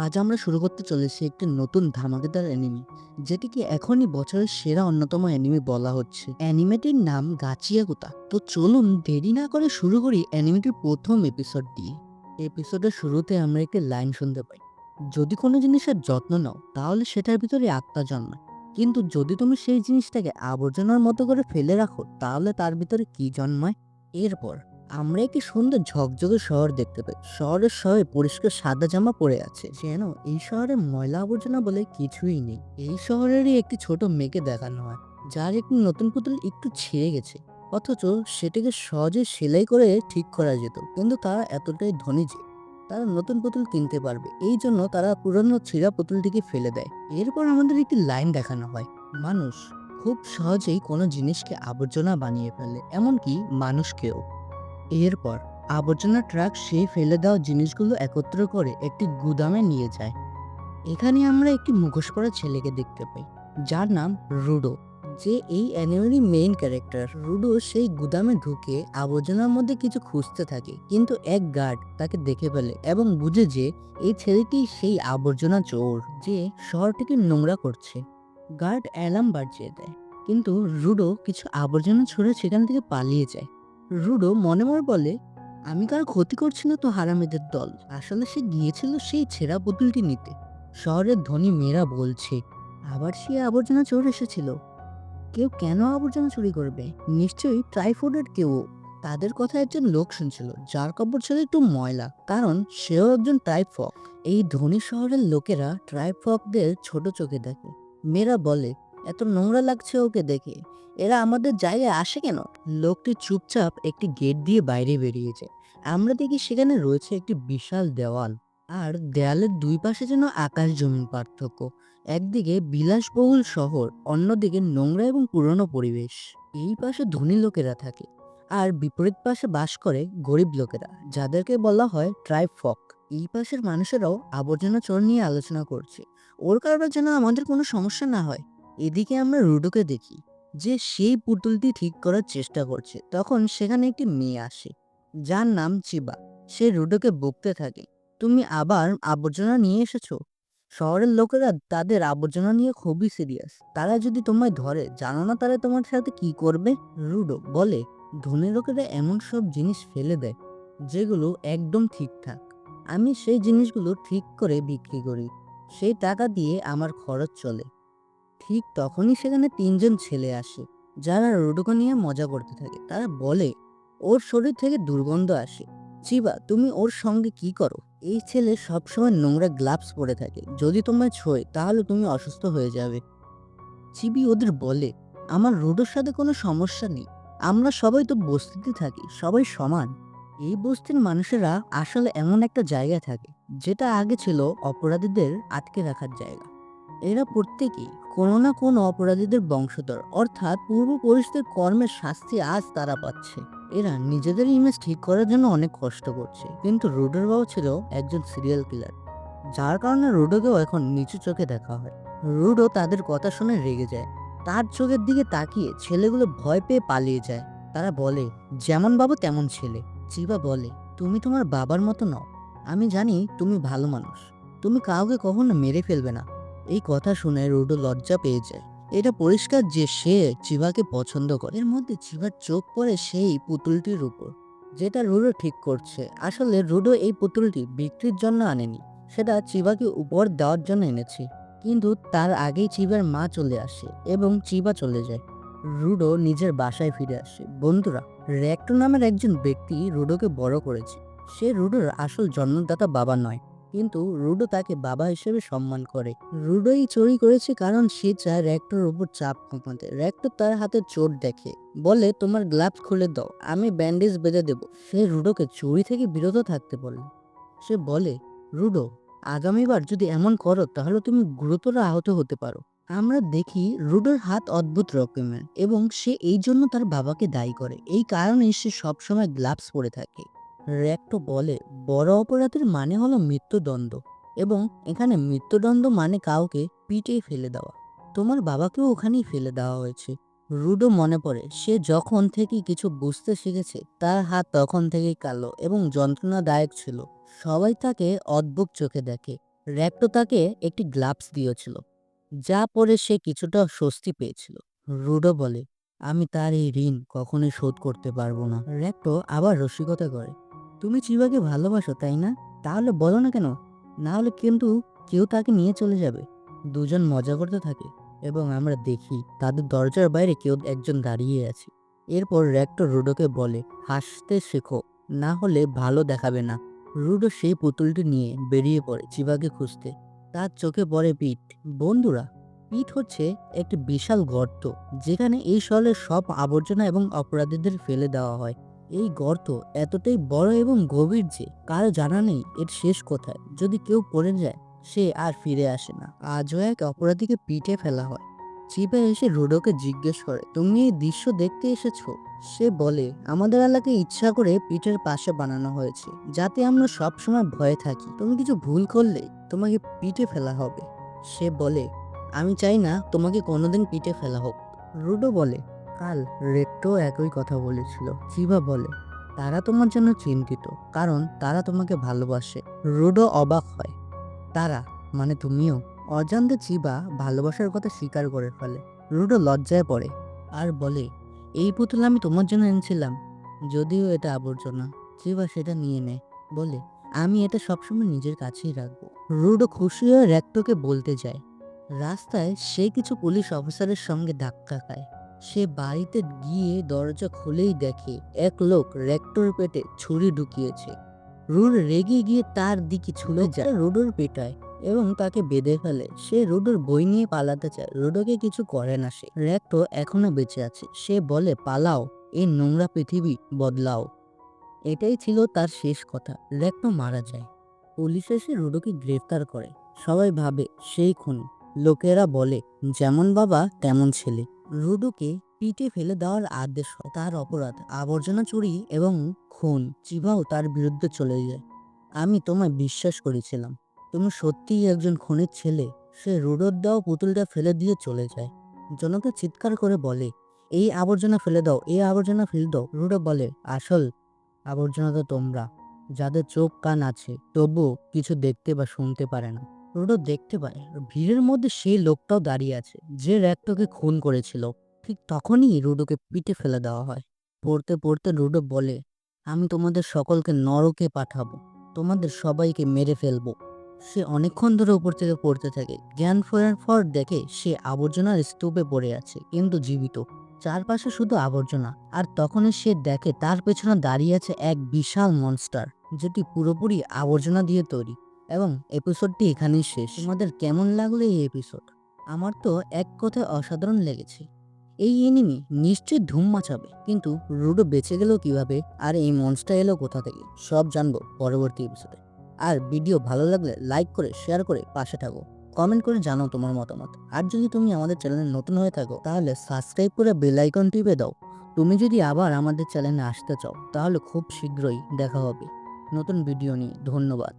আজ আমরা শুরু করতে চলেছি একটি নতুন ধামাকেদার অ্যানিমে যেটিকে এখনই বছরের সেরা অন্যতম অ্যানিমে বলা হচ্ছে। অ্যানিমেটির নাম গাচিয়াকুতা। তো চলুন দেরি না করে শুরু করি অ্যানিমেটির প্রথম এপিসোড দিয়ে। এপিসোডের শুরুতে আমরা একটি লাইন শুনতে পাই। যদি কোনো জিনিসের যত্ন নাও, তাহলে সেটার ভিতরে আত্মা জন্মায়। কিন্তু যদি তুমি সেই জিনিসটাকে আবর্জনার মতো করে ফেলে রাখো, তাহলে তার ভিতরে কি জন্মায়? এরপর আমরা একটি সুন্দর ঝকঝকে শহর দেখতে পাই। শহরের সবাই পরিষ্কার সাদা জামা পরে আছে। যেন এই শহরে ময়লা আবর্জনা বলে কিছুই নেই। এই শহরেরই একটি ছোট মেয়েকে দেখানো হয়, যার একটি নতুন পুতুল একটু ছিঁড়ে গেছে। অথচ সেটাকে সহজে সেলাই করে ঠিক করা যেত, কিন্তু তারা এতটাই ধনী যে তারা নতুন পুতুল কিনতে পারবে। এই জন্য তারা পুরনো ছিঁড়া পুতুলটিকে ফেলে দেয়। এরপর আমাদের একটি লাইন দেখানো হয়। মানুষ খুব সহজেই কোনো জিনিসকে আবর্জনা বানিয়ে ফেলে, এমনকি মানুষকেও। এরপর আবর্জনা ট্রাক সেই ফেলে দেওয়া জিনিসগুলো একত্র করে একটি গুদামে নিয়ে যায়। এখানে আমরা একটি মুখোশ পরা ছেলেকে দেখতে পাই, যার নাম রুডো। যে এই অ্যানিমেরই মেইন ক্যারেক্টার, রুডো সেই গুদামে ঢুকে আবর্জনার মধ্যে কিছু খুঁজতে থাকে, কিন্তু এক গার্ড তাকে দেখে ফেলে এবং বুঝে যে এই ছেলেটি সেই আবর্জনা চোর যে শহরটিকে নোংরা করছে। গার্ড অ্যালার্ম বাজিয়ে দেয়, কিন্তু রুডো কিছু আবর্জনা ছড়ে সেখান থেকে পালিয়ে যায়। রুডো মনে মনে বলে, আমি কারও ক্ষতি করছি না তো হারামেদের দল। আসলে সে গিয়েছিল সেই ছেঁড়া পুতুলটি নিতে। শহরের ধনী মেয়েরা বলছে, আবার সে আবর্জনা চোর এসেছিল। কেউ কেন আবর্জনা চুরি করবে? নিশ্চয়ই ট্রাইফোডের কেউ। তাদের কথা একজন লোক শুনছিল, যার কাপড় ছিল একটু ময়লা, কারণ সেও একজন ট্রাইফক এই ধনী শহরের লোকেরা ট্রাইফকদের ছোট চোখে দেখে। মেয়েরা বলে এত নোংরা লাগছে ওকে দেখে। এরা আমাদের জায়গায় আসে কেন? লোকটি চুপচাপ একটি গেট দিয়ে বাইরে বেরিয়ে যায় আমরা দেখি সেখানে রয়েছে একটি বিশাল দেওয়াল। আর দেয়ালের দুই পাশে যেন আকাশ জমিন পার্থক্য। একদিকে বিলাসবহুল শহর, অন্যদিকে নোংরা এবং পুরনো পরিবেশ। এই পাশে ধনী লোকেরা থাকে। আর বিপরীত পাশে বাস করে গরিব লোকেরা, যাদেরকে বলা হয় ট্রাইব ফক এই পাশের মানুষেরাও আবর্জনা চোর নিয়ে আলোচনা করছে। ওর কারণে যেন আমাদের কোনো সমস্যা না হয়। এদিকে আমরা রুডোকে দেখি, যে সেই পুতুলটি ঠিক করার চেষ্টা করছে। তখন সেখানে একটি মেয়ে আসে, যার নাম চিবা। সে রুডোকে বকতে থাকে, তুমি আবার আবর্জনা নিয়ে এসেছ? শহরের লোকেরা তাদের আবর্জনা নিয়ে খুবই সিরিয়াস। তারা যদি তোমায় ধরে, জানো না তারা তোমার সাথে কি করবে? রুডো বলে, ধনী লোকেরা এমন সব জিনিস ফেলে দেয়, যেগুলো একদম ঠিকঠাক আমি সেই জিনিসগুলো ঠিক করে বিক্রি করি। সেই টাকা দিয়ে আমার খরচ চলে। ঠিক তখনই সেখানে তিনজন ছেলে আসে, যারা রুডোকে নিয়ে মজা করতে থাকে। তারা বলে, ওর শরীর থেকে দুর্গন্ধ আসে। চিবা, তুমি ওর সঙ্গে কি করো? এই ছেলে সবসময় নোংরা গ্লাভস পরে থাকে। যদি তোমায় ছোঁয়, তাহলে তুমি অসুস্থ হয়ে যাবে। চিবি ওদের বলে, আমার রুডোর সাথে কোনো সমস্যা নেই। আমরা সবাই তো বস্তিতে থাকি, সবাই সমান। এই বস্তির মানুষেরা আসলে এমন একটা জায়গায় থাকে, যেটা আগে ছিল অপরাধীদের আটকে রাখার জায়গা। এরা প্রত্যেকেই কোনো না কোনো অপরাধীদের বংশধর। অর্থাৎ পূর্বপুরুষদের কর্মের শাস্তি আজ তারা পাচ্ছে। এরা নিজেদের ইমেজ ঠিক করার জন্য অনেক কষ্ট করছে। কিন্তু রুডোর বাবু ছিল একজন সিরিয়াল কিলার যার কারণে রুডোকেও এখন নিচু চোখে দেখা হয়। রুডো তাদের কথা শুনে রেগে যায়। তার চোখের দিকে তাকিয়ে ছেলেগুলো ভয় পেয়ে পালিয়ে যায়। তারা বলে, যেমন বাবু তেমন ছেলে। চিবা বলে, তুমি তোমার বাবার মতো নও। আমি জানি তুমি ভালো মানুষ। তুমি কাউকে কখনো মেরে ফেলবে না। এই কথা শুনে রুডো লজ্জা পেয়ে যায়। এটা পরিষ্কার যে সে চিবাকে পছন্দ করে। এর মধ্যে চিবার চোখ পড়ে সেই পুতুলটির উপর, যেটা রুডো ঠিক করছে। আসলে রুডো এই পুতুলটি বিক্রির জন্য আনেনি। সেটা চিবাকে উপর দেওয়ার জন্য এনেছে। কিন্তু তার আগেই চিবার মা চলে আসে এবং চিবা চলে যায়। রুডো নিজের বাসায় ফিরে আসে। বন্ধুরা র্যাক্টো নামের একজন ব্যক্তি রুডোকে বড় করেছে। সে রুডোর আসল জন্মদাতা বাবা নয়। কিন্তু রুডো তাকে বাবা হিসেবে সম্মান করে। রুডোই চুরি করেছে কারণ সে চায় র্যাক্টর উপর চাপ কমাতে। র্যাক্টর তার হাতে চোট দেখে, বলে, তোমার গ্লাভস খুলে দাও, আমি ব্যান্ডেজ বেঁধে দেবো। সে রুডোকে চুরি থেকে বিরত থাকতে বলে সে বলে, রুডো, আগামীবার যদি এমন করো, তাহলে তুমি গুরুতর আহত হতে পারো। আমরা দেখি রুডোর হাত অদ্ভুত রকমের এবং সে এই জন্য তার বাবাকে দায়ী করে। এই কারণে সে সবসময় গ্লাভস পরে থাকে। র্যাক্টো বলে, বড় অপরাধের মানে হলো মৃত্যুদণ্ড এবং এখানে মৃত্যুদণ্ড মানে কাউকে পিটে ফেলে দেওয়া। তোমার বাবাকেও ওখানেই ফেলে দেওয়া হয়েছে। রুডো মনে পড়ে, সে যখন থেকে কিছু বুঝতে শিখেছে, তার হাত তখন থেকেই কালো এবং যন্ত্রণাদায়ক ছিল। সবাই তাকে অদ্ভুত চোখে দেখে। র্যাক্টো তাকে একটি গ্লাভস দিয়েছিল, যা পরে সে কিছুটা স্বস্তি পেয়েছিল। রুডো বলে, আমি তার এই ঋণ কখনোই শোধ করতে পারব না। র্যাক্টো আবার রসিকতা করে তুমি চিবাকে ভালোবাসো, তাই না? তাহলে বলো না কেন? না হলে কিন্তু কেউ তাকে নিয়ে চলে যাবে। দুজন মজা করতে থাকে এবং আমরা দেখি তাদের দরজার বাইরে কেউ একজন দাঁড়িয়ে আছে। এরপর র্যাক্টো রুডোকে বলে, হাসতে শেখো, না হলে ভালো দেখাবে না। রুডো সেই পুতুলটি নিয়ে বেরিয়ে পড়ে চিবাকে খুঁজতে। তার চোখে পড়ে পিঠ। বন্ধুরা, পিঠ হচ্ছে একটি বিশাল গর্ত, যেখানে এই শহরের সব আবর্জনা এবং অপরাধীদের ফেলে দেওয়া হয়। এই গর্ত এতটাই বড় এবং গভীর যে কারও জানা নেই এর শেষ কোথায়। যদি কেউ পড়ে যায়, সে আর ফিরে আসে না। আজও এক অপরাধীকে পিঠে ফেলা হয়। চিপা এসে রুডোকে জিজ্ঞেস করে, তুমি এই দৃশ্য দেখতে এসেছ? সে বলে, আমাদের এলাকায় ইচ্ছা করে পিঠের পাশে বানানো হয়েছে, যাতে আমরা সবসময় ভয়ে থাকি। তুমি কিছু ভুল করলে তোমাকে পিঠে ফেলা হবে। সে বলে, আমি চাই না তোমাকে কোনোদিন পিঠে ফেলা হোক। রুডো বলে কাল রেক্টো একই কথা বলেছিল। চিবা বলে? তারা তোমার জন্য চিন্তিত, কারণ তারা তোমাকে ভালোবাসে। রুডো অবাক হয়। তারা মানে তুমিও, অজান্তে চিবা ভালোবাসার কথা স্বীকার করে ফেলে। রুডো লজ্জায় পড়ে। আর বলে, এই পুতুল আমি তোমার জন্য এনেছিলাম। যদিও এটা আবর্জনা। চিবা সেটা নিয়ে নেয় বলে, আমি এটা সবসময় নিজের কাছেই রাখব। রুডো খুশি হয়ে র্যাক্টোকে বলতে যায়। রাস্তায় সে কিছু পুলিশ অফিসারের সঙ্গে ধাক্কা খায়। সে বাড়িতে গিয়ে দরজা খুলেই দেখে এক লোক র্যাক্টোর পেটে ছুরি ঢুকিয়েছে। রুড রেগে গিয়ে তার দিকে ছুলে যায় রুডোর পেটায় এবং তাকে বেঁধে ফেলে। সে রুডোর বই নিয়ে পালাতে চায়। রুডোকে কিছু করে না সে। র্যাক্টো এখনও বেঁচে আছে। সে বলে, পালাও, এই নোংরা পৃথিবী বদলাও। এটাই ছিল তার শেষ কথা। র্যাক্টো মারা যায়। পুলিশ এসে রুডোকে গ্রেফতার করে। সবাই ভাবে, সেই খুনি। লোকেরা বলে, যেমন বাবা, তেমন ছেলে। রুডোকে পিটে ফেলে দেওয়ার আদেশ হয়। তার অপরাধ, আবর্জনা চুরি এবং খুন চিবাও তার বিরুদ্ধে চলে যায়। আমি তোমায় বিশ্বাস করেছিলাম। তুমি সত্যিই একজন খুনির ছেলে। সে রুডোর দেওয়া পুতুলটা ফেলে দিয়ে চলে যায়। জনতা চিৎকার করে বলে, এই আবর্জনা ফেলে দাও, এই আবর্জনা ফেলে দাও। রুডো বলে, আসল আবর্জনা তো তোমরা। যাদের চোখ কান আছে, তবুও কিছু দেখতে বা শুনতে পারে না। রুডো দেখতে পায়। ভিড়ের মধ্যে সেই লোকটাও দাঁড়িয়ে আছে, যে র্যাকটোকে খুন করেছিল। ঠিক তখনই রুডোকে পিটে ফেলে দেওয়া হয়। পড়তে পড়তে রুডো বলে, আমি তোমাদের সকলকে নরকে পাঠাবো। তোমাদের সবাইকে মেরে ফেলব। সে অনেকক্ষণ ধরে উপর থেকে পড়তে থাকে। জ্ঞান ফেরার পর দেখে সে আবর্জনার স্তূপে পড়ে আছে, কিন্তু জীবিত। চারপাশে শুধু আবর্জনা। আর তখনই সে দেখে, তার পেছনে দাঁড়িয়ে আছে এক বিশাল মনস্টার যেটি পুরোপুরি আবর্জনা দিয়ে তৈরি। এবং এপিসোডটি এখানেই শেষ। তোমাদের কেমন লাগল এই এপিসোড আমার তো এক কথায় অসাধারণ লেগেছে। এই এনিমি নিশ্চয়ই ধুম মাচাবে, কিন্তু রুডো বেঁচে গেল কীভাবে? আর এই মনস্টার এলো কোথা থেকে? সব জানব পরবর্তী এপিসোডে আর ভিডিও ভালো লাগলে লাইক করে শেয়ার করে পাশে থাকো। কমেন্ট করে জানাও তোমার মতামত। আর যদি তুমি আমাদের চ্যানেলে নতুন হয়ে থাকো, তাহলে সাবস্ক্রাইব করে বেল আইকন টিপে দাও। তুমি যদি আবার আমাদের চ্যানেলে আসতে চাও, তাহলে খুব শীঘ্রই দেখা হবে। নতুন ভিডিও নিয়ে। ধন্যবাদ।